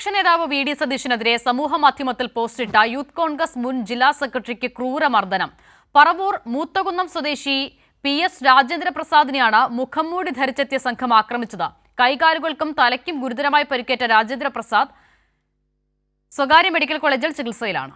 പ്രതിപക്ഷ നേതാവ് V D സതീശനെതിരെ സമൂഹ മാധ്യമത്തിൽ പോസ്റ്റിട്ട യൂത്ത് കോൺഗ്രസ് മുൻ ജില്ലാ സെക്രട്ടറിക്ക് ക്രൂരമർദ്ദനം. പറവൂർ മൂത്തകുന്നം സ്വദേശി പി എസ് രാജേന്ദ്രപ്രസാദിനെയാണ് മുഖംമൂടി ധരിച്ചെത്തിയ സംഘം ആക്രമിച്ചത്. കൈകാലുകൾക്കും തലയ്ക്കും ഗുരുതരമായി പരിക്കേറ്റ രാജേന്ദ്രപ്രസാദ് സ്വകാര്യ മെഡിക്കൽ കോളേജിൽ ചികിത്സയിലാണ്.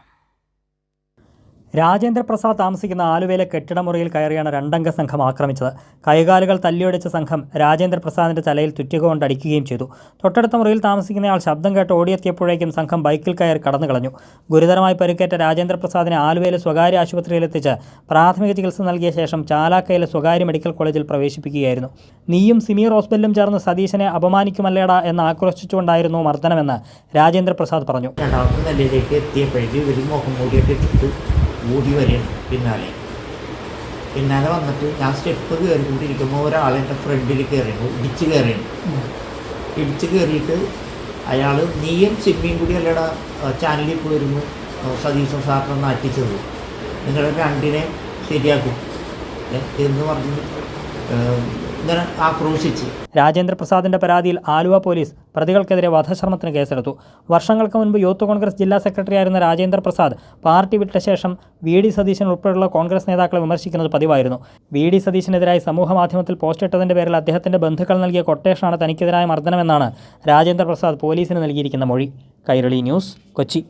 രാജേന്ദ്ര പ്രസാദ് താമസിക്കുന്ന ആലുവയിലെ കെട്ടിടമുറിയിൽ കയറിയാണ് രണ്ടംഗ സംഘം ആക്രമിച്ചത്. കൈകാലുകൾ തല്ലിയൊടിച്ച സംഘം രാജേന്ദ്രപ്രസാദിന്റെ തലയിൽ തുറ്റുക കൊണ്ടടിക്കുകയും ചെയ്തു. തൊട്ടടുത്ത മുറിയിൽ താമസിക്കുന്നയാൾ ശബ്ദം കേട്ട് ഓടിയെത്തിയപ്പോഴേക്കും സംഘം ബൈക്കിൽ കയറി കടന്നു കളഞ്ഞു ഗുരുതരമായി പരിക്കേറ്റ രാജേന്ദ്രപ്രസാദിനെ ആലുവയിലെ സ്വകാര്യ ആശുപത്രിയിലെത്തിച്ച് പ്രാഥമിക ചികിത്സ നൽകിയ ശേഷം ചാലാക്കയിലെ സ്വകാര്യ മെഡിക്കൽ കോളേജിൽ പ്രവേശിപ്പിക്കുകയായിരുന്നു. നീയും സിമീർ ഹോസ്പിറ്റലും ചേർന്ന് സതീശനെ അപമാനിക്കുമല്ലേടാ എന്ന് ആക്രോശിച്ചുകൊണ്ടായിരുന്നു മർദ്ദനമെന്ന് രാജേന്ദ്രപ്രസാദ് പറഞ്ഞു. ഓടി വരികയാണ് പിന്നാലെ. പിന്നാലെ വന്നിട്ട് ഞാൻ സ്റ്റെപ്പ് കയറിക്കൊണ്ടിരിക്കുമ്പോൾ ഒരാൾ എന്റെ ഫ്രണ്ടിൽ കയറിയാണ് ഇടിച്ച് കയറിയാണ് ഇടിച്ച് കയറിയിട്ട് അയാൾ നീയും സിമ്മിയും കൂടി അല്ലടാ ചാനലിൽ പോയിരുന്നു സതീശൻ സാറിനെ നാട്ടിച്ചത് നിങ്ങളുടെ രണ്ടിനെ ശരിയാക്കും. എന്ന് പറഞ്ഞ് ആക്രോശിച്ച് രാജേന്ദ്ര പ്രസാദിന്റെ പരാതിയിൽ ആലുവ പോലീസ് പ്രതികൾക്കെതിരെ വധശ്രമത്തിന് കേസെടുത്തു. വർഷങ്ങൾക്ക് മുൻപ് യൂത്ത് കോൺഗ്രസ് ജില്ലാ സെക്രട്ടറിയായിരുന്ന രാജേന്ദ്ര പ്രസാദ് പാർട്ടി വിട്ട ശേഷം വി ഡി സതീശൻ ഉൾപ്പെടെയുള്ള കോൺഗ്രസ് നേതാക്കളെ വിമർശിക്കുന്നത് പതിവായിരുന്നു. വി ഡി സതീശനെതിരായി സമൂഹ മാധ്യമത്തിൽ പോസ്റ്റ് ഇട്ടതിന്റെ പേരിൽ അദ്ദേഹത്തിന്റെ ബന്ധുക്കൾ നൽകിയ കൊട്ടേഷനാണ് തനിക്കെതിരായ മർദ്ദനമെന്നാണ് രാജേന്ദ്ര പ്രസാദ് പോലീസിന് നൽകിയിരിക്കുന്ന മൊഴി. കൈരളി ന്യൂസ് കൊച്ചി.